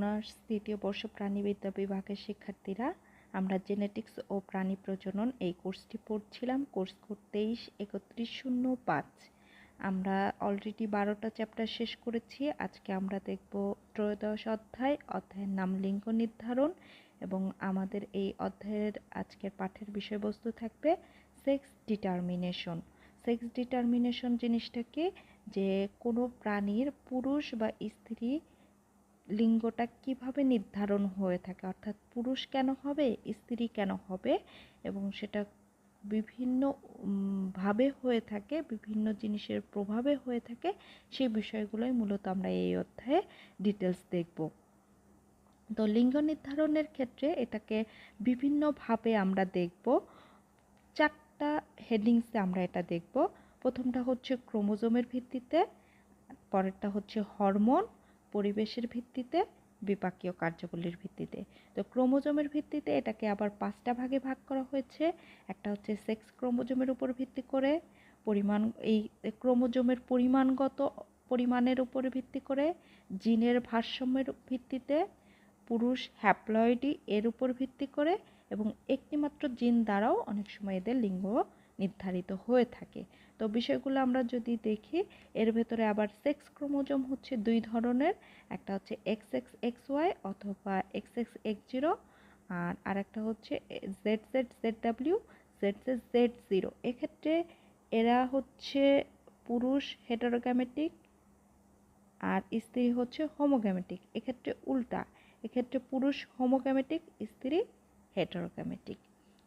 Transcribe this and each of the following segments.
Honours তৃতীয় বর্ষ প্রাণীবিদ্যা বিভাগের শিক্ষার্থীরা, আমরা জেনেটিক্স ও প্রাণী প্রজনন এই কোর্সটি পড়ছিলাম। কোর্স কোড তেইশ, একত্রিশ, শূন্য, পাঁচ। আমরা অলরেডি বারোটা চ্যাপ্টার শেষ করেছি। আজকে আমরা দেখব ত্রয়োদশ অধ্যায়, অধ্যায়ের নাম লিঙ্গ নির্ধারণ এবং আমাদের এই অধ্যায়ের আজকের পাঠের বিষয়বস্তু থাকবে সেক্স ডিটারমিনেশন সেক্স ডিটারমিনেশন জিনিসটা কি? যে কোনো প্রাণীর পুরুষ বা স্ত্রী লিঙ্গটা কীভাবে নির্ধারণ হয়ে থাকে? অর্থাৎ পুরুষ কেন হবে, স্ত্রী কেন হবে? এবং সেটা বিভিন্ন ভাবে হয়ে থাকে, বিভিন্ন জিনিসের প্রভাবে হয়ে থাকে, সেই বিষয়গুলোই মূলত আমরা এই অধ্যায়ে ডিটেলস দেখব। তো লিঙ্গ নির্ধারণের ক্ষেত্রে এটাকে বিভিন্নভাবে আমরা দেখব। চারটা হেডিংসে আমরা এটা দেখব। প্রথমটা হচ্ছে ক্রোমোজোমের ভিত্তিতে, পরেরটা হচ্ছে হরমোন পরিবেশের ভিত্তিতে, বিপাকীয় কার্যবলীর ভিত্তিতে। তো ক্রোমোজোমের ভিত্তিতে এটাকে আবার পাঁচটা ভাগে ভাগ করা হয়েছে। একটা হচ্ছে সেক্স ক্রোমোজোমের উপর ভিত্তি করে, পরিমাণ, এই ক্রোমোজোমের পরিমাণগত পরিমাণের উপর ভিত্তি করে, জিনের ভারসাম্যের ভিত্তিতে, পুরুষ হ্যাপ্লয়েডি এর উপর ভিত্তি করে এবং একটিমাত্র জিন দ্বারাও অনেক সময় এদের লিঙ্গ নির্ধারিত হয়ে থাকে। তো বিষয়গুলো আমরা যদি দেখি, এর ভেতরে আবার সেক্স ক্রোমোজোম হচ্ছে দুই ধরনের, একটা হচ্ছে এক্স এক্স এক্স ওয়াই অথবা এক্স এক্স এক্স জিরো আর আরেকটা হচ্ছে Z Z Z W Z Z Z zero এক্ষেত্রে এরা হচ্ছে পুরুষ হেটারোগ্যামেটিক আর স্ত্রী হচ্ছে হোমোগ্যামেটিক এক্ষেত্রে উল্টা, এক্ষেত্রে পুরুষ হোমোগ্যামেটিক স্ত্রী হেটারোগ্যামেটিক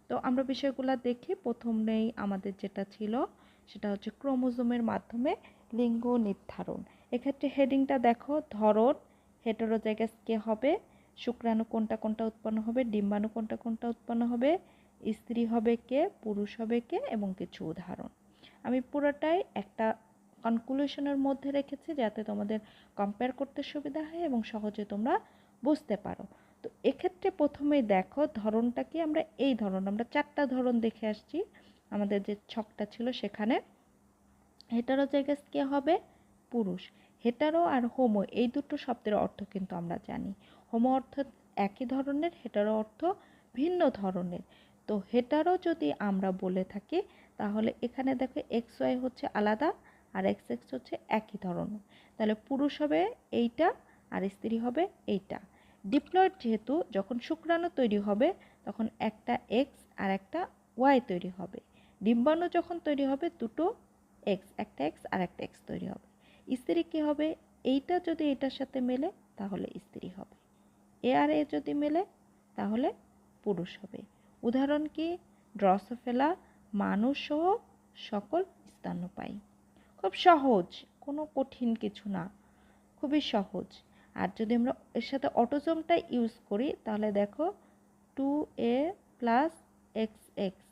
তো আমরা বিষয়গুলো দেখি প্রথমেই আমাদের যেটা ছিল সেটা হচ্ছে ক্রোমোজোমের মাধ্যমে লিঙ্গ নির্ধারণ। এক্ষেত্রে হেডিংটা দেখো, ধরন হেটারোজাইগাস কে হবে, শুক্রাণু কোনটা কোনটা উৎপন্ন হবে, ডিম্বাণু কোনটা কোনটা উৎপন্ন হবে, স্ত্রী হবে কে, পুরুষ হবে কে, এবং কিছু উদাহরণ। আমি পুরোটাই একটা কনক্লুশনের মধ্যে রেখেছি যাতে তোমাদের কম্পেয়ার করতে সুবিধা হয় এবং সহজে তোমরা বুঝতে পারো। তো এক্ষেত্রে প্রথমেই দেখো ধরনটা কি আমরা এই ধরন, আমরা চারটা ধরন দেখে আসছি। আমাদের যে ছকটা ছিল সেখানে। হেটারো জায়গাস কে হবে? পুরুষ। হেটারো আর হোমো এই দুটো শব্দের অর্থ কিন্তু আমরা জানি। হোমো অর্থ একই ধরনের হেটারো অর্থ ভিন্ন ধরনের। তো হেটারো যদি আমরা বলে থাকি, তাহলে এখানে দেখো এক্স ওয়াই হচ্ছে আলাদা আর এক্স এক্স হচ্ছে একই ধরনের। তাহলে পুরুষ হবে এইটা আর স্ত্রী হবে এইটা। ডিপ্লয়েড যেহেতু, যখন শুক্রাণু তৈরি হবে, তখন একটা এক্স আর একটা ওয়াই তৈরি হবে। ডিম্বাণু যখন তৈরি হবে, দুটো এক্স একটা এক্স আর একটা এক্স তৈরি হবে। স্ত্রী কী হবে? এইটা যদি এটার সাথে মেলে, তাহলে স্ত্রী হবে। এ আর এ যদি মেলে, তাহলে পুরুষ হবে। উদাহরণ কি? ড্রসোফেলা, মানুষ সহ সকল স্তন্যপায়ী। খুব সহজ, কোনো কঠিন কিছু না। খুবই সহজ। আর যদি আমরা এর সাথে অটোজোমটা ইউজ করি, তাহলে দেখো two A plus X X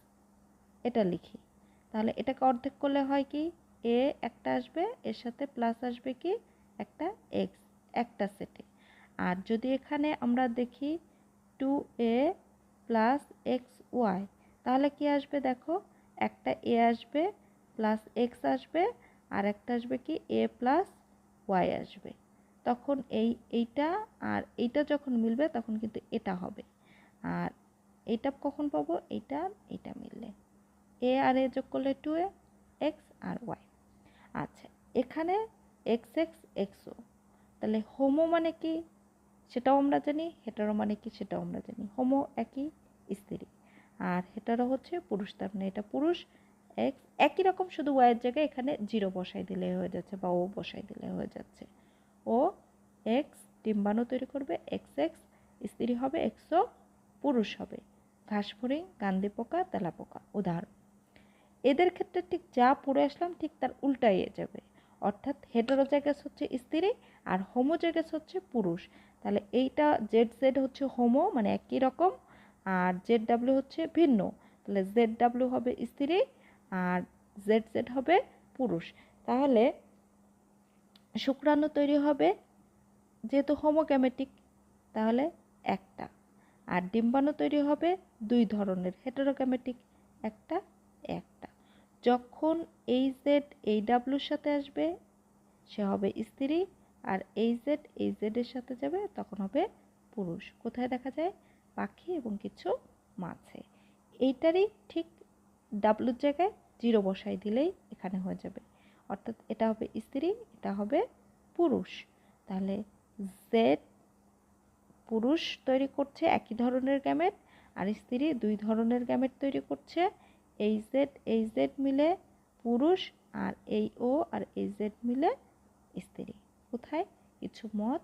এটা লিখি। তাহলে এটাকে অর্ধেক করলে হয় কি? এ একটা আসবে, এর সাথে প্লাস আসবে কি? একটা এক্স একটা সেটে আর যদি এখানে আমরা দেখি two A plus X Y তাহলে কি আসবে দেখো? একটা এ আসবে প্লাস এক্স আসবে, আর একটা আসবে কি? এ প্লাস ওয়াই আসবে। তখন এই, এইটা আর এইটা যখন মিলবে তখন কিন্তু এটা হবে। আর এইটা কখন পাবো? এইটা এইটা মিললে। এ আর এ যোগ করলে টু এ এক্স আর ওয়াই আচ্ছা এখানে এক্স এক্স এক্সও তাহলে হোমো মানে কি? সেটাও আমরা জানি হেটারো মানে কি সেটাও আমরা জানি। হোমো একই, স্ত্রী। আর হেটারো হচ্ছে পুরুষ, তার মানে এটা পুরুষ। এক্স একই রকম শুধু ওয়াইয়ের জায়গায় এখানে জিরো বসাই দিলে হয়ে যাচ্ছে বা ও বসাই দিলে হয়ে যাচ্ছে। ও এক্স ডিম্বাণু তৈরি করবে এক্স এক্স স্ত্রী হবে এক্সও পুরুষ হবে। ঘাসফড়িং, গান্ধী পোকা তেলা পোকা উদাহরণ। এদের ক্ষেত্রে ঠিক যা পড়ে আসলাম, ঠিক তার উল্টাই যাবে। অর্থাৎ হেটারোজাইগাস হচ্ছে স্ত্রী আর হোমোজাইগাস হচ্ছে পুরুষ। তাহলে এইটা জেড জেড হচ্ছে হোমো মানে একই রকম, আর জেড ডাব্লিউ হচ্ছে ভিন্ন। তাহলে জেড ডাব্লিউ হবে স্ত্রী আর জেড জেড হবে পুরুষ। তাহলে শুক্রাণু তৈরি হবে যেহেতু হোমোগ্যামেটিক তাহলে একটা। আর ডিম্বাণু তৈরি হবে দুই ধরনের হেটারোগ্যামেটিক একটা একটা যখন এই জেড এই ডাব্লুর সাথে আসবে, সে হবে স্ত্রী আর এই জেড এই জেডের সাথে যাবে, তখন হবে পুরুষ। কোথায় দেখা যায়? পাখি এবং কিছু মাছে। এইটারই ঠিক ডাব্লুর জায়গায় জিরো বসাই দিলেই এখানে হয়ে যাবে। অর্থাৎ এটা হবে স্ত্রী, এটা হবে পুরুষ। তাহলে জেড পুরুষ তৈরি করছে একই ধরনের গ্যামেট আর স্ত্রী দুই ধরনের গ্যামেট তৈরি করছে। এই জেড এই জেড মিলে পুরুষ আর এই ও আর এই জেড মিলে স্ত্রী। কোথায়? কিছু মত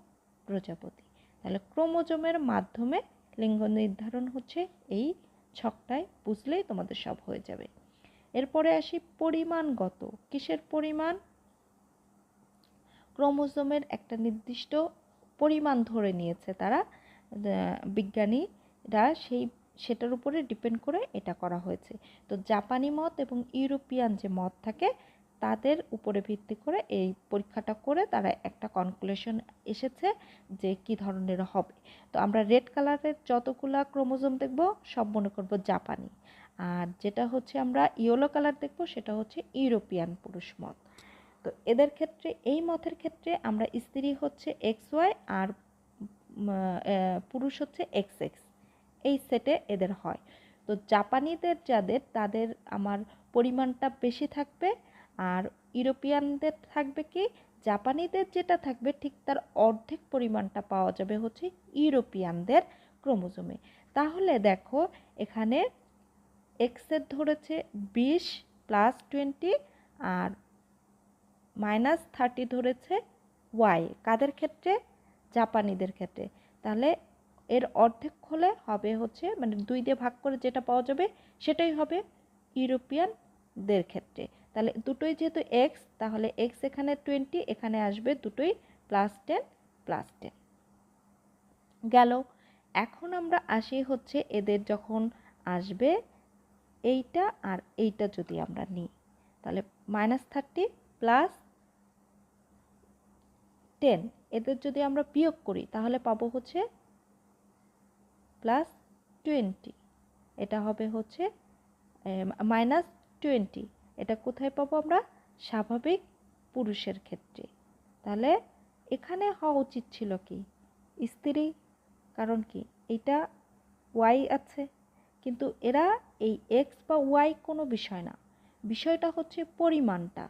প্রজাপতি। তাহলে ক্রোমোজোমের মাধ্যমে লিঙ্গ নির্ধারণ হচ্ছে, এই ছকটায় বুঝলেই তোমাদের সব হয়ে যাবে। এরপরে আসি পরিমাণগত। কিসের পরিমাণ? ক্রোমোজোমের একটা নির্দিষ্ট পরিমাণ ধরে নিয়েছে তারা বিজ্ঞানীরা সেই সেটার উপরে ডিপেন্ড করে এটা করা হয়েছে। তো জাপানি মত এবং ইউরোপিয়ান যে মত থাকে, তাদের উপরে ভিত্তি করে এই পরীক্ষাটা করে তারা একটা কনক্লুশন এসেছে যে কি ধরনের হবে। তো আমরা রেড কালারের যতগুলা ক্রোমোজোম দেখব, সব মনে করব জাপানি। আর যেটা হচ্ছে আমরা ইয়েলো কালার দেখব, সেটা হচ্ছে ইউরোপিয়ান পুরুষ মত। তো এদের ক্ষেত্রে, এই মতের ক্ষেত্রে আমরা স্ত্রী হচ্ছে এক্স ওয়াই আর পুরুষ হচ্ছে এক্স এক্স এই সেটে এদের হয়। তো জাপানিদের যাদের, তাদের আমার পরিমাণটা বেশি থাকবে। আর ইউরোপিয়ানদের থাকবে কি, জাপানিদের যেটা থাকবে, ঠিক তার অর্ধেক পরিমাণটা পাওয়া যাবে হচ্ছে ইউরোপিয়ানদের ক্রোমোজোমে। তাহলে দেখো, এখানে এক্সের ধরেছে বিশ প্লাস টোয়েন্টি আর মাইনাস থার্টি ধরেছে ওয়াই কাদের ক্ষেত্রে? জাপানিদের ক্ষেত্রে। তাহলে এর অর্ধেক হলে হবে হচ্ছে মানে দুই দিয়ে ভাগ করে যেটা পাওয়া যাবে সেটাই হবে ইউরোপিয়ানদের ক্ষেত্রে। তাহলে দুটোই যেহেতু এক্স তাহলে এক্স এখানে টোয়েন্টি এখানে আসবে দুটোই প্লাস টেন প্লাস টেন গেল। এখন আমরা আসি হচ্ছে এদের যখন আসবে এইটা আর এইটা যদি আমরা নিই, তাহলে মাইনাস থার্টি প্লাস টেন এদের যদি আমরা বিয়োগ করি, তাহলে পাবো হচ্ছে প্লাস টোয়েন্টি এটা হবে হচ্ছে মাইনাস টোয়েন্টি এটা কোথায় পাবো আমরা? স্বাভাবিক পুরুষের ক্ষেত্রে। তাহলে এখানে হওয়া উচিত ছিল কি? স্ত্রী। কারণ কি? এটা ওয়াই আছে। কিন্তু এরা এই এক্স বা ওয়াই কোনো বিষয় না। বিষয়টা হচ্ছে পরিমাণটা।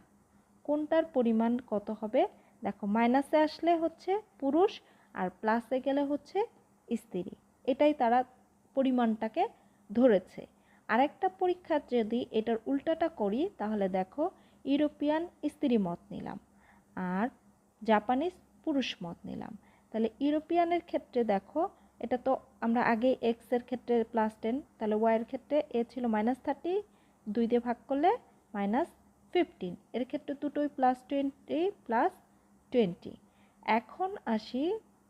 কোনটার পরিমাণ কত হবে? দেখো মাইনাসে আসলে হচ্ছে পুরুষ আর প্লাসে গেলে হচ্ছে স্ত্রী। এটাই তারা পরিমাণটাকে ধরেছে। আরেকটা পরীক্ষা যদি এটার উল্টাটা করি, তাহলে দেখো ইউরোপিয়ান স্ত্রী মত নিলাম আর জাপানিজ পুরুষ মত নিলাম। তাহলে ইউরোপিয়ানের ক্ষেত্রে দেখো, এটা তো আমরা আগে এক্সের ক্ষেত্রে প্লাস টেন তাহলে ওয়াইয়ের ক্ষেত্রে এ ছিল মাইনাস থার্টি দুই দিয়ে ভাগ করলে মাইনাস ফিফটিন এর ক্ষেত্রে দুটোই প্লাস টোয়েন্টি প্লাস টোয়েন্টি এখন আসি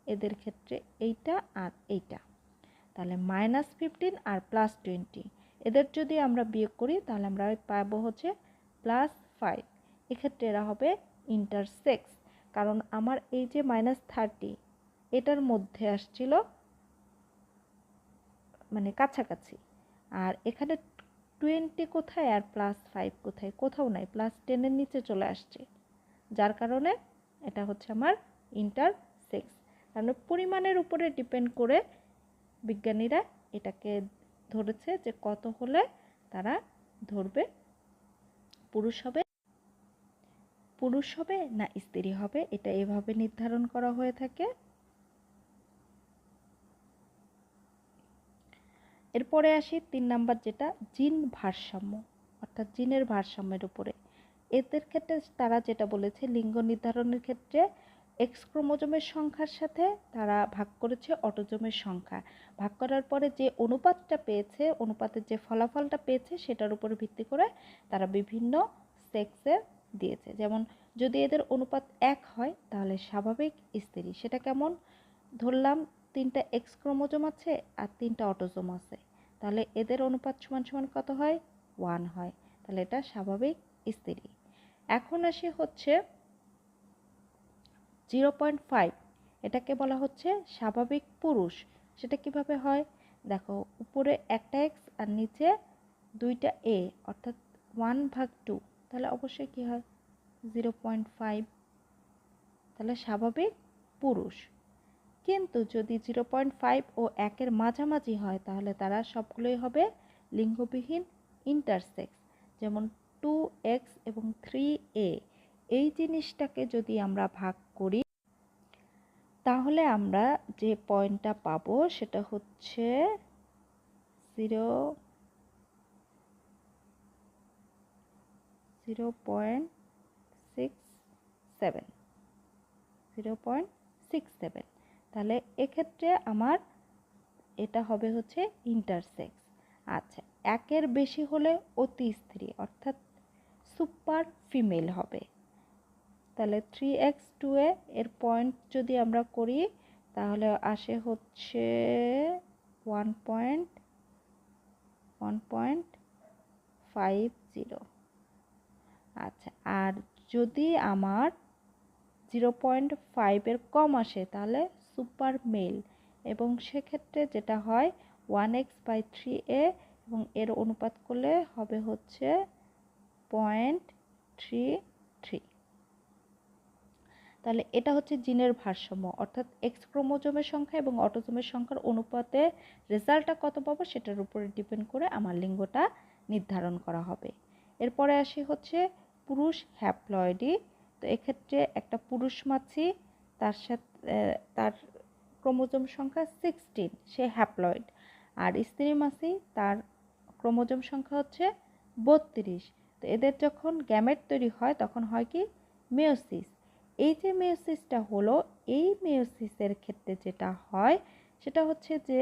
এদের ক্ষেত্রে এইটা আর এইটা। তাহলে মাইনাস ফিফটিন আর প্লাস টোয়েন্টি এদের যদি আমরা বিয়োগ করি, তাহলে আমরা পাবো হচ্ছে প্লাস ফাইভ এক্ষেত্রে এরা হবে ইন্টারসেক্স কারণ আমার এই যে মাইনাস থার্টি এটার মধ্যে আসছিল মানে কাছাকাছি। আর এখানে টোয়েন্টি কোথায় আর প্লাস ফাইভ কোথায়? কোথাও নাই প্লাস টেনের নিচে চলে আসছে। যার কারণে এটা হচ্ছে আমার ইন্টার সেক্স কারণ পরিমাণের উপরে ডিপেন্ড করে বিজ্ঞানীরা এটাকে ধরেছে যে কত হলে তারা ধরবে? পুরুষ হবে? পুরুষ হবে না স্ত্রী হবে? এটা এভাবে নির্ধারণ করা হয়ে থাকে। এরপরে আসি তিন নাম্বার যেটা, জিন ভারসাম্য, অর্থাৎ জিনের ভারসাম্যের উপরে। এদের ক্ষেত্রে তারা যেটা বলেছে, লিঙ্গ নির্ধারণের ক্ষেত্রে এক্স ক্রোমোজোমের সংখ্যার সাথে তারা ভাগ করেছে অটোজোমের সংখ্যা। ভাগ করার পরে যে অনুপাতটা পেয়েছে, অনুপাতের যে ফলাফলটা পেয়েছে, সেটার উপর ভিত্তি করে তারা বিভিন্ন সেক্সের দিয়েছে। যেমন, যদি এদের অনুপাত এক হয়, তাহলে স্বাভাবিক স্ত্রী সেটা কেমন? ধরলাম তিনটা এক্স ক্রোমোজোম আছে আর তিনটা অটোজোম আছে। তাহলে এদের অনুপাত সমান সমান কত হয়? ওয়ান হয়। তাহলে এটা স্বাভাবিক স্ত্রী এখন আসি হচ্ছে জিরো পয়েন্ট ফাইভ, এটাকে বলা হচ্ছে স্বাভাবিক পুরুষ। সেটা কীভাবে হয়? দেখো, উপরে একটা এক্স আর নিচে দুইটা এ অর্থাৎ ওয়ান ভাগ টু তাহলে অবশ্যই কী হয়? Zero point five. তাহলে স্বাভাবিক পুরুষ। কিন্তু যদি জিরো পয়েন্ট ফাইভ ও একের মাঝামাঝি হয়, তাহলে তারা সবগুলোই হবে লিঙ্গবিহীন ইন্টারসেক্স যেমন টু এক্স এবং থ্রি এ এই জিনিসটাকে যদি আমরা ভাগ করি। তাহলে আমরা যে পয়েন্টটা পাবো সেটা হচ্ছে zero zero point six seven, zero point six seven. তাহলে এক্ষেত্রে আমার এটা হবে হচ্ছে ইন্টারসেক্স আচ্ছা একের বেশি হলে অতি স্ত্রী, অর্থাৎ সুপার ফিমেল হবে। তাহলে থ্রি এক্স টু এ এর পয়েন্ট যদি আমরা করি, তাহলে আসে হচ্ছে one point one point five zero আচ্ছা আর যদি আমার জিরো পয়েন্ট ফাইভের কম আসে, তাহলে সুপার মেল এবং সেক্ষেত্রে যেটা হয় one X by three A এবং এর অনুপাত করলে হবে হচ্ছে পয়েন্ট থ্রি থ্রি তাহলে এটা হচ্ছে জিনের ভারসাম্য। অর্থাৎ এক্স ক্রোমোজোমের সংখ্যা এবং অটোজোমের সংখ্যার অনুপাতে রেজাল্টটা কত পাবো সেটার উপরে ডিপেন্ড করে আমার লিঙ্গটা নির্ধারণ করা হবে। এরপরে আসি হচ্ছে পুরুষ হ্যাপ্লয়েডি। তো এক্ষেত্রে একটা পুরুষ মাছি, তার সাথে তার ক্রোমোজোম সংখ্যা সিক্সটিন, সে হ্যাপ্লয়েড। আর স্ত্রী মাছি, তার ক্রোমোজোম সংখ্যা হচ্ছে বত্রিশ। তো এদের যখন গ্যামেট তৈরি হয়, তখন হয় কি? মেয়োসিস। এই যে মেয়োসিসটা হলো, এই মেয়োসিসের ক্ষেত্রে যেটা হয়, সেটা হচ্ছে যে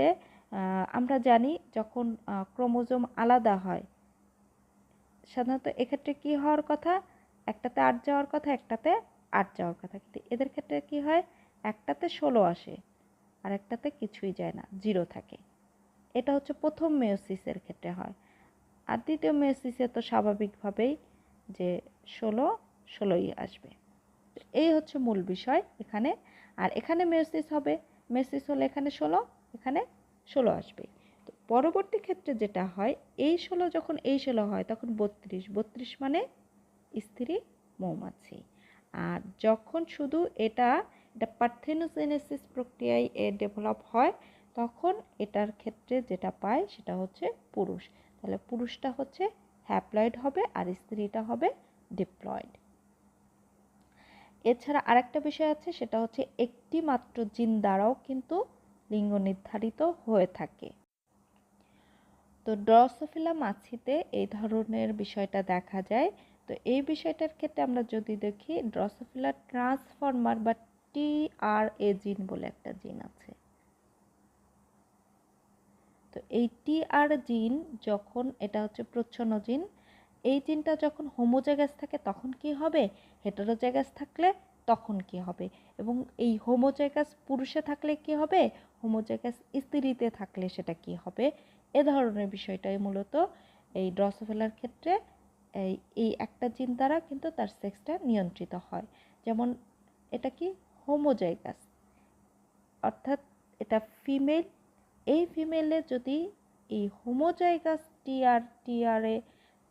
আমরা জানি যখন ক্রোমোজোম আলাদা হয়, সাধারণত এক্ষেত্রে কি হওয়ার কথা? একটাতে আট যাওয়ার কথা, একটাতে আট যাওয়ার কথা। কিন্তু এদের ক্ষেত্রে কি হয়? একটাতে ষোলো আসে, আর একটাতে কিছুই যায় না, জিরো থাকে। এটা হচ্ছে প্রথম মেয়োসিসের ক্ষেত্রে হয়। আর দ্বিতীয় মেয়োসিসে তো স্বাভাবিকভাবেই যে ষোলো, ষোলোই আসবে। এই হচ্ছে মূল বিষয় এখানে। আর এখানে মেসিস হবে মেসিস হলে এখানে ষোলো এখানে ষোলো আসবে। তো পরবর্তী ক্ষেত্রে যেটা হয়, এই ষোলো যখন, এই ষোলো হয় তখন বত্রিশ বত্রিশ মানে স্ত্রী মৌমাছি। আর যখন শুধু এটা এটা পার্থেনোজেনেসিস প্রক্রিয়ায় এ ডেভেলপ হয়, তখন এটার ক্ষেত্রে যেটা পায় সেটা হচ্ছে পুরুষ। তাহলে পুরুষটা হচ্ছে হ্যাপ্লয়েড হবে আর স্ত্রীটা হবে ডিপ্লয়েড এছাড়া আরেকটা বিষয় আছে, সেটা হচ্ছে একটি মাত্র জিন দ্বারাও কিন্তু লিঙ্গ নির্ধারিত হয়ে থাকে। তো ড্রসোফিলা মাছিতে এই ধরনের বিষয়টা দেখা যায়। তো এই বিষয়টার ক্ষেত্রে আমরা যদি দেখি, ড্রসোফিলা ট্রান্সফর্মার বা টি আর এ জিন বলে একটা জিন আছে। তো এই টি আর জিন যখন, এটা হচ্ছে প্রচ্ছন্ন জিন এই জিনটা যখন হোমোজাগাস থাকে তখন কি হবে? হেটারোজাগাস থাকলে তখন কি হবে? এবং এই হোমোজাগাস পুরুষে থাকলে কি হবে? হোমোজাগাস স্ত্রীতে থাকলে সেটা কি হবে? এ ধরনের বিষয়টাই মূলত এই ড্রসোফেলার ক্ষেত্রে এই এই একটা জিন দ্বারা কিন্তু তার সেক্সটা নিয়ন্ত্রিত হয়। যেমন এটা কি? হোমোজাইগাস। অর্থাৎ এটা ফিমেল, এই ফিমেলে যদি এই হোমোজাইগাস টিআর টিআরএ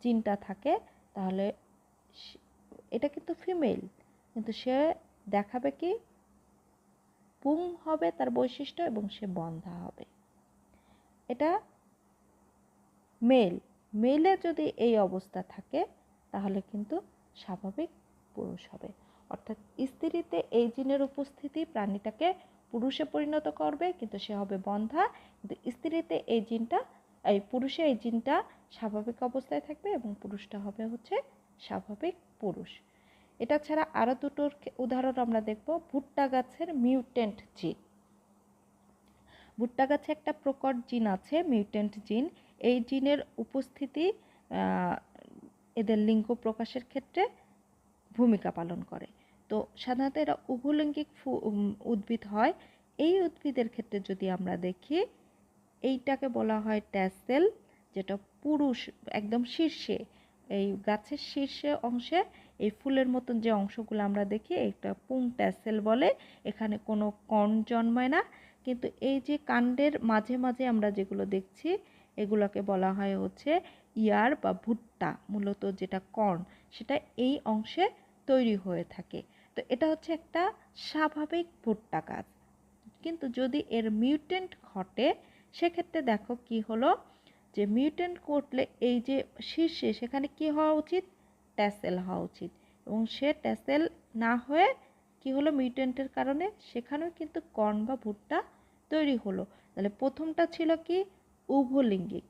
জিনটা থাকে, তাহলে এটা কিন্তু ফিমেল কিন্তু সে দেখাবে কি পুং হবে তার বৈশিষ্ট্য এবং সে বন্ধা হবে। এটা মেল মেলে যদি এই অবস্থা থাকে, তাহলে কিন্তু স্বাভাবিক পুরুষ হবে। অর্থাৎ স্ত্রীতে এই জিনের উপস্থিতি প্রাণীটাকে পুরুষে পরিণত করবে, কিন্তু সে হবে বন্ধা, কিন্তু স্ত্রীতে এই জিনটা এই পুরুষে এই জিনটা স্বাভাবিক অবস্থায় থাকবে এবং পুরুষটা হবে হচ্ছে স্বাভাবিক পুরুষ। এটা ছাড়া আরও দুটোর উদাহরণ আমরা দেখব। ভুট্টা গাছের মিউটেন্ট জিন ভুট্টা গাছে একটা প্রকট জিন আছে মিউটেন্ট জিন এই জিনের উপস্থিতি এদের লিঙ্গ প্রকাশের ক্ষেত্রে ভূমিকা পালন করে। তো সাধারণত এরা উভলিঙ্গিক উদ্ভিদ হয়। এই উদ্ভিদের ক্ষেত্রে যদি আমরা দেখি এইটাকে বলা হয় ট্যাসেল, যেটা পুরুষ একদম শীর্ষে, এই গাছের শীর্ষে অংশে, এই ফুলের মতন যে অংশগুলো আমরা দেখি, এটা পুং ট্যাসেল বলে, এখানে কোনো কর্ণ জন্মায় না। কিন্তু এই যে কাণ্ডের মাঝে মাঝে আমরা যেগুলো দেখছি, এগুলোকে বলা হয় হচ্ছে ইয়ার বা ভুট্টা, মূলত যেটা কর্ন সেটা এই অংশে তৈরি হয়ে থাকে। তো এটা হচ্ছে একটা স্বাভাবিক ভুট্টা গাছ। কিন্তু যদি এর মিউটেন্ট ঘটে সেক্ষেত্রে দেখো কি হলো যে মিউটেন্ট ঘটলে এই যে শীর্ষে সেখানে কি হওয়া উচিত? ট্যাসেল হওয়া উচিত। এবং সে ট্যাসেল না হয়ে কি হলো মিউটেন্টের কারণে? সেখানেও কিন্তু কর্ন বা ভুট্টা তৈরি হলো। তাহলে প্রথমটা ছিল কি? উভলিঙ্গিক।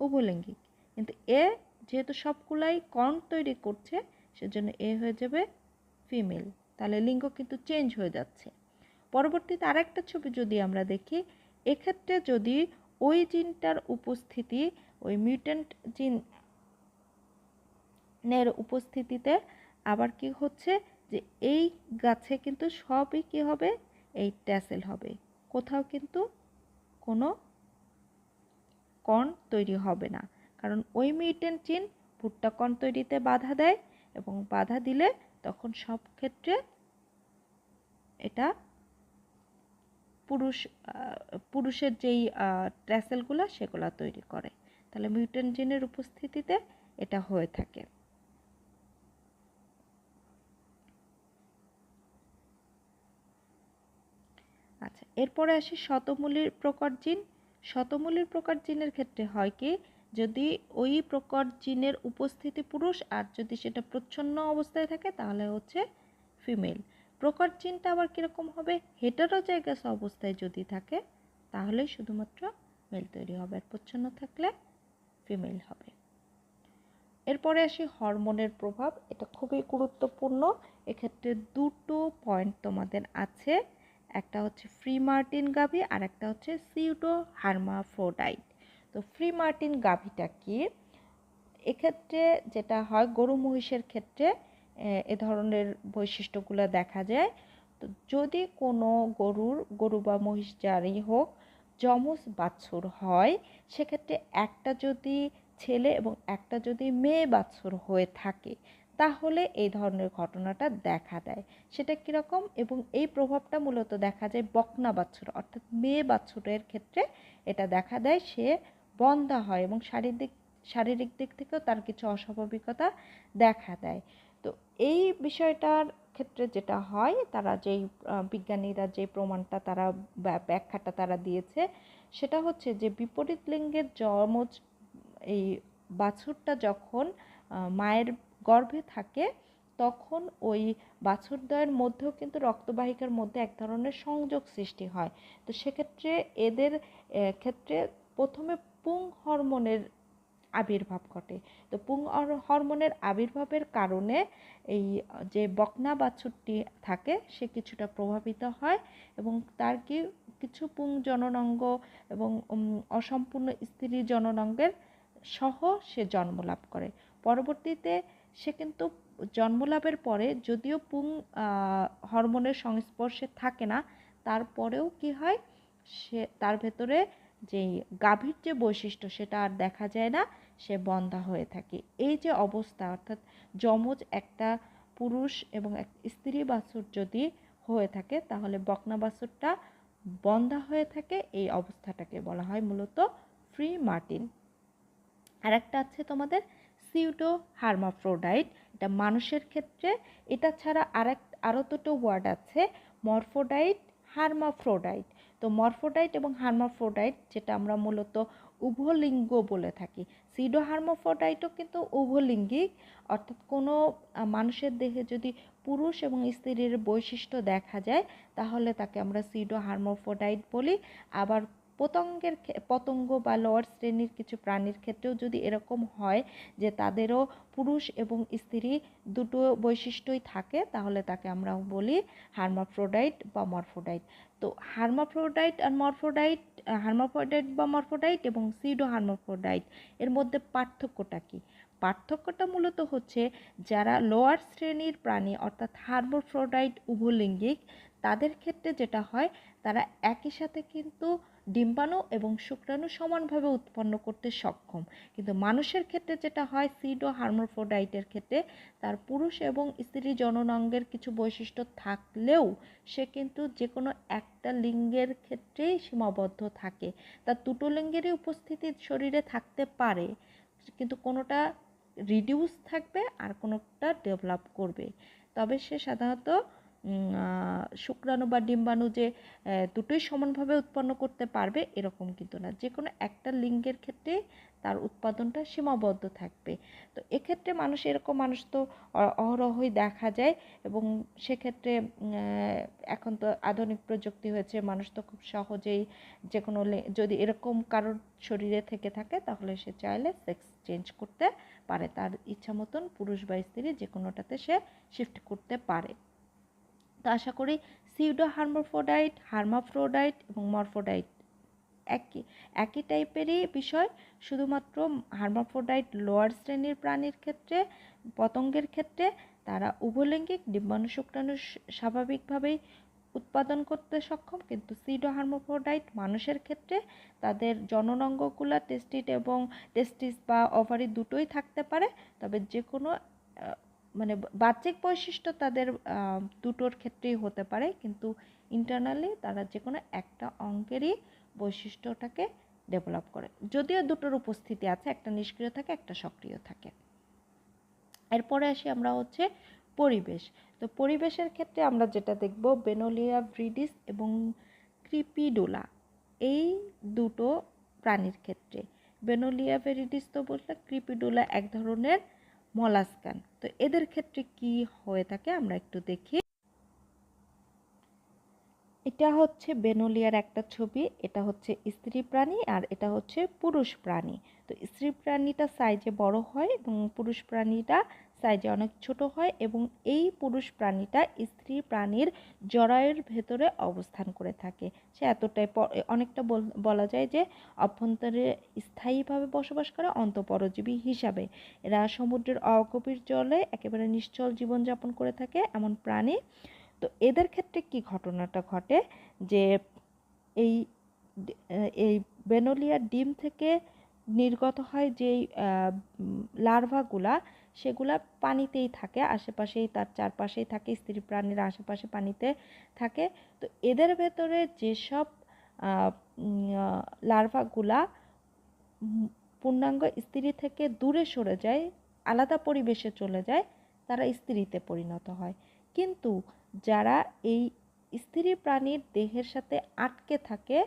উভলিঙ্গিক। কিন্তু এ যেহেতু সবগুলাই কর্ন তৈরি করছে, সেজন্য এ হয়ে যাবে ফিমেল তাহলে লিঙ্গ কিন্তু চেঞ্জ হয়ে যাচ্ছে। পরবর্তীতে আরেকটা ছবি যদি আমরা দেখি এক্ষেত্রে যদি ওই জিনটার উপস্থিতি, ওই মিউটেন্ট জিনের উপস্থিতিতে আবার কি হচ্ছে যে এই গাছে কিন্তু সবই কি হবে? এই ট্যাসেল হবে। কোথাও কিন্তু কোনো কর্ন তৈরি হবে না। কারণ ওই মিউটেন্ট জিন ভুট্টা কর্ন তৈরিতে বাধা দেয় এবং বাধা দিলে তখন সব ক্ষেত্রে এটা পুরুষ পুরুষের যেই ট্র্যাসেলগুলো সেগুলো তৈরি করে। তাহলে মিউটেন্ট জিনের উপস্থিতিতে এটা হয়ে থাকে। আচ্ছা এরপরে আসি শতমূলীর প্রকট জিন। শতমূলীর প্রকট জিনের ক্ষেত্রে হয় কি, যদি ওই প্রকট জিনের উপস্থিতি পুরুষ আর যদি সেটা প্রচ্ছন্ন অবস্থায় থাকে, তাহলে হচ্ছে ফিমেল। প্রকট জিনটা আবার কীরকম হবে? হেটারোজাইগাস অবস্থায় যদি থাকে তাহলে শুধুমাত্র মেল তৈরি হবে আর প্রচ্ছন্ন থাকলে ফিমেল হবে। এরপরে আসি হরমোনের প্রভাব, এটা খুবই গুরুত্বপূর্ণ। এক্ষেত্রে দুটো পয়েন্ট তোমাদের আছে, একটা হচ্ছে ফ্রি মার্টিন গাভি আর একটা হচ্ছে সিউটো হার্মাফ্রোডাইট তো ফ্রি মার্টিন গাভিটা কি? এক্ষেত্রে যেটা হয়, গরু মহিষের ক্ষেত্রে এ ধরনের বৈশিষ্ট্যগুলো দেখা যায়। তো যদি কোনো গরুর, গরু বা মহিষ যারই হোক যমজ বাছুর হয়, সেক্ষেত্রে একটা যদি ছেলে এবং একটা যদি মেয়ে বাছুর হয়ে থাকে, তাহলে এই ধরনের ঘটনাটা দেখা দেয়। সেটা কীরকম? এবং এই প্রভাবটা মূলত দেখা যায় বকনা বাছুর, অর্থাৎ মেয়ে বাছুরের ক্ষেত্রে এটা দেখা দেয়। সে বন্ধা হয় এবং শারীরিক শারীরিক দিক থেকেও তার কিছু অস্বাভাবিকতা দেখা দেয়। তো এই বিষয়টার ক্ষেত্রে যেটা হয়, তারা যেই বিজ্ঞানীরা যে প্রমাণটা তারা ব্যাখ্যাটা তারা দিয়েছে, সেটা হচ্ছে যে বিপরীত লিঙ্গের যমজ এই বাছুরটা যখন মায়ের গর্ভে থাকে, তখন ওই বাছুরদ্বয়ের মধ্যেও কিন্তু রক্তবাহিকার মধ্যে এক ধরনের সংযোগ সৃষ্টি হয়। তো সেক্ষেত্রে এদের ক্ষেত্রে প্রথমে পুং হরমোনের আবির্ভাব ঘটে। তো পুং হরমোনের আবির্ভাবের কারণে এই যে বকনা বাছুরটি থাকে, সে কিছুটা প্রভাবিত হয় এবং তার কি কিছু পুং জননাঙ্গ এবং অসম্পূর্ণ স্ত্রী জননাঙ্গের সহ সে জন্মলাভ করে। পরবর্তীতে সে কিন্তু জন্মলাভের পরে যদিও পুং হরমোনের সংস্পর্শে থাকে না, তারপরেও কি হয়, সে, তার ভেতরে যেই গাভীর যে বৈশিষ্ট্য সেটা আর দেখা যায় না। সে বন্ধা হয়ে থাকে। এই যে অবস্থা, অর্থাৎ যমজ একটা পুরুষ এবং এক স্ত্রী বাছুর যদি হয়ে থাকে, তাহলে বকনা বাছুরটা বন্ধা হয়ে থাকে। এই অবস্থাটাকে বলা হয় মূলত ফ্রি মার্টিন। আর একটা আছে তোমাদের সিউটো হার্মাফ্রোডাইট এটা মানুষের ক্ষেত্রে। এটা ছাড়া আরেক আরও দুটো ওয়ার্ড আছে মরফোডাইট হার্মাফ্রোডাইট তো মরফোডাইট এবং হার্মাফ্রোডাইট যেটা আমরা মূলত উভলিঙ্গ বলে থাকি। সিডো হার্মোফোডাইটও কিন্তু উভলিঙ্গিক, অর্থাৎ কোনো মানুষের দেহে যদি পুরুষ এবং স্ত্রীর বৈশিষ্ট্য দেখা যায়, তাহলে তাকে আমরা সিডো হার্মোফোডাইট বলি। আবার পতঙ্গের পতঙ্গ বা লোয়ার শ্রেণির কিছু প্রাণীর ক্ষেত্রেও যদি এরকম হয় যে তাদেরও পুরুষ এবং স্ত্রী দুটো বৈশিষ্ট্যই থাকে, তাহলে তাকে আমরা বলি হার্মাফ্রোডাইট বা মরফোডাইট। তো হার্মাফ্রোডাইট আর মরফোডাইট, হার্মাফ্রোডাইট বা মরফোডাইট এবং সিডো হার্মাফ্রোডাইট এর মধ্যে পার্থক্যটা কী? পার্থক্যটা মূলত হচ্ছে যারা লোয়ার শ্রেণির প্রাণী অর্থাৎ হার্মোফ্রোডাইট উভলিঙ্গিক, তাদের ক্ষেত্রে যেটা হয়, তারা একই সাথে কিন্তু ডিম্বাণু এবং শুক্রাণু সমানভাবে উৎপন্ন করতে সক্ষম। কিন্তু মানুষের ক্ষেত্রে যেটা হয়, সিড ও হার্মোফোডাইটের ক্ষেত্রে তার পুরুষ এবং স্ত্রী জননাঙ্গের কিছু বৈশিষ্ট্য থাকলেও সে কিন্তু যে কোনো একটা লিঙ্গের ক্ষেত্রেই সীমাবদ্ধ থাকে। তার দুটো লিঙ্গেরই উপস্থিতি শরীরে থাকতে পারে, কিন্তু কোনোটা রিডিউস থাকবে আর কোনোটা ডেভেলপ করবে। তবে সে সাধারণত শুক্রাণু বা ডিম্বাণু যে দুটোই সমানভাবে উৎপন্ন করতে পারবে এরকম কিন্তু না। যে কোনো একটা লিঙ্গের ক্ষেত্রে তার উৎপাদনটা সীমাবদ্ধ থাকবে। তো এক্ষেত্রে মানুষ, এরকম মানুষ তো অহরহই দেখা যায় এবং সেক্ষেত্রে এখন তো আধুনিক প্রযুক্তি হয়েছে, মানুষ তো খুব সহজেই যে কোনো যদি এরকম কারোর শরীরে থেকে থাকে তাহলে সে চাইলে সেক্স চেঞ্জ করতে পারে। তার ইচ্ছা মতন পুরুষ বা স্ত্রী যে কোনোটাতে সে শিফট করতে পারে। তো আশা করি সিউডো হার্মোফ্রোডাইট হার্মাফ্রোডাইট এবং মরফোডাইট একই একই টাইপেরই বিষয়। শুধুমাত্র হার্মাফ্রোডাইট লোয়ার শ্রেণির প্রাণীর ক্ষেত্রে, পতঙ্গের ক্ষেত্রে তারা উভলিঙ্গিক ডিম্বাণু শুক্রাণু স্বাভাবিকভাবেই উৎপাদন করতে সক্ষম। কিন্তু সিডো হার্মোফোডাইট মানুষের ক্ষেত্রে তাদের জননাঙ্গগুলা টেস্টিট এবং টেস্টিস বা ওভারি দুটোই থাকতে পারে। তবে যে কোনো মানে বাহ্যিক বৈশিষ্ট্য তাদের দুটোর ক্ষেত্রেই হতে পারে, কিন্তু ইন্টারনালি তারা যে কোনো একটা অঙ্কেরই বৈশিষ্ট্যটাকে ডেভেলপ করে। যদিও দুটোর উপস্থিতি আছে, একটা নিষ্ক্রিয় থাকে, একটা সক্রিয় থাকে। এরপরে আসি আমরা হচ্ছে পরিবেশ। তো পরিবেশের ক্ষেত্রে আমরা যেটা দেখব বেনোলিয়া ব্রিডিস এবং ক্রিপিডোলা এই দুটো প্রাণীর ক্ষেত্রে। বেনোলিয়া ভেরিডিস তো বলতে ক্রিপিডোলা এক ধরনের মলাস্কান। তো এদের ক্ষেত্রে কি হয়ে থাকে আমরা একটু দেখি। এটা হচ্ছে বেনোলিয়ার একটা ছবি, এটা হচ্ছে স্ত্রী প্রাণী আর এটা হচ্ছে পুরুষ প্রাণী। তো স্ত্রী প্রাণীটা সাইজে বড় হয় এবং পুরুষ প্রাণীটা সাইজে অনেক ছোট হয় এবং এই পুরুষ প্রাণীটা স্ত্রী প্রাণীর জরায়ুর ভেতরে অবস্থান করে থাকে। সে এতটাই অনেকটা বল- যায় যে অভ্যন্তরে স্থায়ীভাবে বসবাস করে অন্তপরজীবী হিসাবে। এরা সমুদ্রের অগভীর জলে একেবারে নিশ্চল জীবনযাপন করে থাকে এমন প্রাণী। তো এদের ক্ষেত্রে কি ঘটনাটা ঘটে যে এই এই বেনোলিয়ার ডিম থেকে নির্গত হয় যেই লার্ভাগুলা সেগুলা পানিতেই থাকে, আশেপাশেই তার চারপাশেই থাকে, স্ত্রী প্রাণীর আশেপাশে পানিতে থাকে। তো এদের ভেতরে যেসব লার্ভাগুলা পূর্ণাঙ্গ স্ত্রী থেকে দূরে সরে যায়, আলাদা পরিবেশে চলে যায়, তারা স্ত্রীতে পরিণত হয়। কিন্তু যারা এই স্ত্রী প্রাণীর দেহের সাথে আটকে থাকে,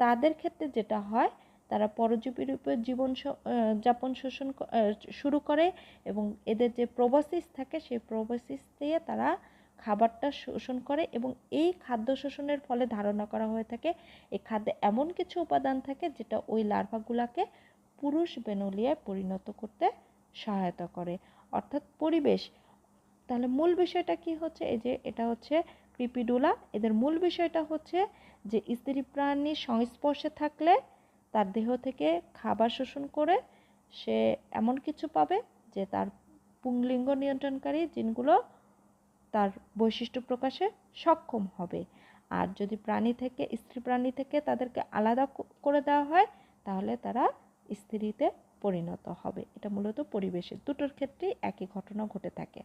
তাদের ক্ষেত্রে যেটা হয় তারা পরজীবী রূপে জীবন যাপন শোষণ শুরু করে এবং এদের যে প্রবাসিস থাকে সেই প্রবাসিস দিয়ে তারা খাবারটা শোষণ করে এবং এই খাদ্য শোষণের ফলে ধারণা করা হয়ে থাকে এই খাদ্যে এমন কিছু উপাদান থাকে যেটা ওই লার্ভাগুলাকে পুরুষ বেনোলিয়ায় পরিণত করতে সহায়তা করে। অর্থাৎ পরিবেশ। তাহলে মূল বিষয়টা কি হচ্ছে? এই যে এটা হচ্ছে ক্রিপিডুলা এদের মূল বিষয়টা হচ্ছে যে স্ত্রী প্রাণীর সংস্পর্শে থাকলে তার দেহ থেকে খাবার শোষণ করে সে এমন কিছু পাবে যে তার পুংলিঙ্গ নিয়ন্ত্রণকারী জিনগুলো তার বৈশিষ্ট্য প্রকাশে সক্ষম হবে। আর যদি প্রাণী থেকে, স্ত্রী প্রাণী থেকে তাদেরকে আলাদা করে দেওয়া হয়, তাহলে তারা স্ত্রীতে পরিণত হবে। এটা মূলত পরিবেশের দুটোর ক্ষেত্রেই একই ঘটনা ঘটে থাকে।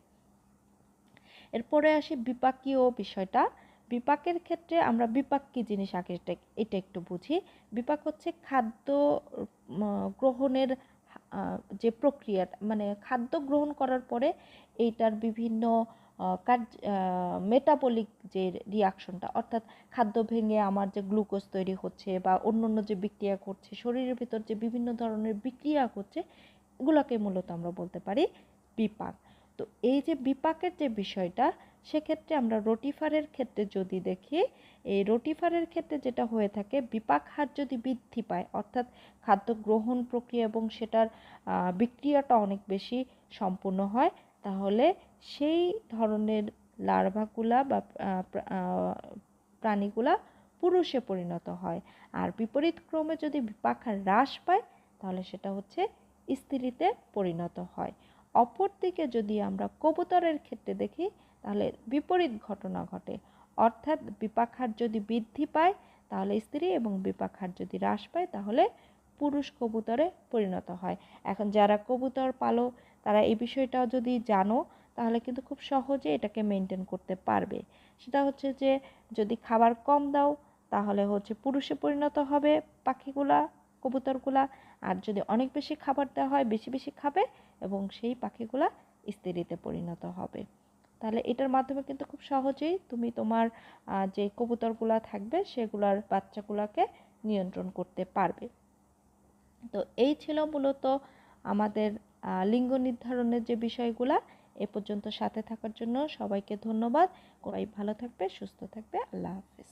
এরপরে আসি বিপাকীয় বিষয়টা। বিপাকের ক্ষেত্রে আমরা বিপাক কী জিনিস আগে এটা- একটু বুঝি। বিপাক হচ্ছে খাদ্য গ্রহণের যে প্রক্রিয়া মানে খাদ্য গ্রহণ করার পরে এইটার বিভিন্ন কার্য মেটাবলিক যে রিয়াকশনটা অর্থাৎ খাদ্য ভেঙে আমার যে গ্লুকোজ তৈরি হচ্ছে বা অন্য অন্য যে বিক্রিয়া করছে, শরীরের ভিতর যে বিভিন্ন ধরনের বিক্রিয়া করছে এগুলোকে মূলত আমরা বলতে পারি বিপাক। তো এই যে বিপাকের যে বিষয়টা সেক্ষেত্রে আমরা রোটিফারের ক্ষেত্রে যদি দেখি, এই রোটিফারের ক্ষেত্রে যেটা হয়ে থাকে, বিপাক হার যদি বৃদ্ধি পায়, অর্থাৎ খাদ্য গ্রহণ প্রক্রিয়া এবং সেটার বিক্রিয়াটা অনেক বেশি সম্পূর্ণ হয়, তাহলে সেই ধরনের লার্ভাগুলা বা প্রাণীগুলা পুরুষে পরিণত হয়। আর বিপরীত ক্রমে যদি বিপাক হার হ্রাস পায়, তাহলে সেটা হচ্ছে স্ত্রীতে পরিণত হয়। অপরদিকে যদি আমরা কবুতরের ক্ষেত্রে দেখি তাহলে বিপরীত ঘটনা ঘটে। অর্থাৎ বিপাক হার যদি বৃদ্ধি পায়, তাহলে স্ত্রী এবং বিপাক হার যদি হ্রাস পায়, তাহলে পুরুষ কবুতরে পরিণত হয়। এখন যারা কবুতর পালো তারা এই বিষয়টা যদি জানো, তাহলে কিন্তু খুব সহজে এটাকে মেনটেন করতে পারবে। সেটা হচ্ছে যে, যদি খাবার কম দাও, তাহলে হচ্ছে পুরুষে পরিণত হবে পাখিগুলা, কবুতরগুলা। আর যদি অনেক বেশি খাবার দেওয়া হয়, বেশি বেশি খাবে এবং সেই পাখিগুলা স্ত্রীতে পরিণত হবে। তাহলে এটার মাধ্যমে কিন্তু খুব সহজেই তুমি তোমার যে কবুতরগুলা থাকবে সেগুলার বাচ্চাগুলোকে নিয়ন্ত্রণ করতে পারবে। তো এই ছিল মূলত আমাদের লিঙ্গ নির্ধারণের যে বিষয়গুলা, এ পর্যন্ত সাথে থাকার জন্য সবাইকে ধন্যবাদ। সবাই ভালো থাকবে, সুস্থ থাকবে। আল্লাহ হাফিজ।